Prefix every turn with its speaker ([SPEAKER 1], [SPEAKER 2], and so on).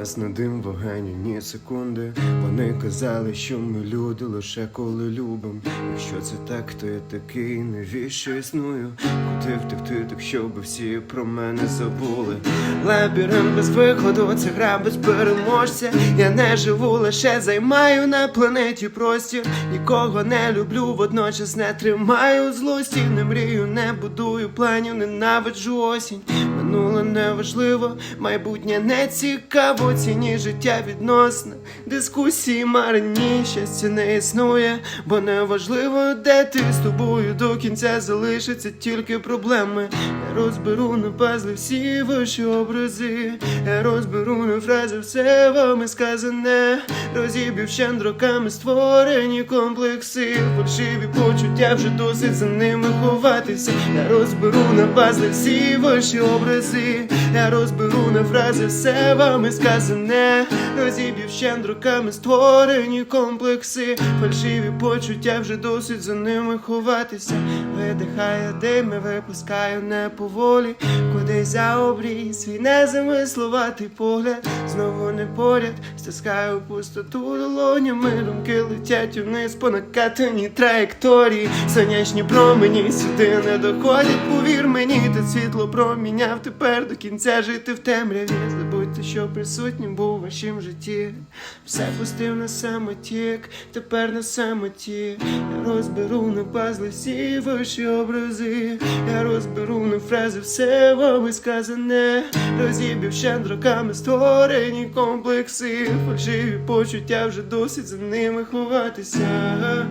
[SPEAKER 1] вас на дим вогені, ні секунди. Вони казали, що ми люди лише коли любим. Якщо це так, то я такий навіщо існую. Куди втекти, так щоб всі про мене забули. Лабіринт без виходу, це гра без переможця. Я не живу, лише займаю на планеті простір. Нікого не люблю, водночас не тримаю злості. Не мрію, не будую планів, ненавиджу осінь. Минуле неважливо, майбутнє не цікаво, ціні життя відносне. Дискусії марні, щастя не існує, бо неважливо, де ти з тобою до кінця залишаться тільки проблеми. Я розберу на пазли всі ваші образи, я розберу на фрази все вами сказане, розіб'ю вщент роками створені комплекси, фальшиві почуття вже досить за ними ховатися. Я розберу на пазли всі ваші образи, я розберу на фрази все вами сказане, розіб'ю вщент роками створені комплекси, фальшиві почуття вже досить за ними ховатися. Видихаю дим, і випускаю не поволі, кудись за обрій свій незамислуватий погляд, знову не поряд, стискаю пустоту долонями, думки летять униз по накатаній траєкторії, сонячні промені сюди не доходять, повір мені, та світло проміняв тепер до кінця жити в темряві. Забудьте, що присутнім був у вашім житті. Все пустив на самотік, тепер на самоті. Я розберу на пазли всі ваші образи. Я розберу на фрази все вами сказане. Розіб'ю роками створені комплекси. Фальшиві почуття вже досить за ними ховатися.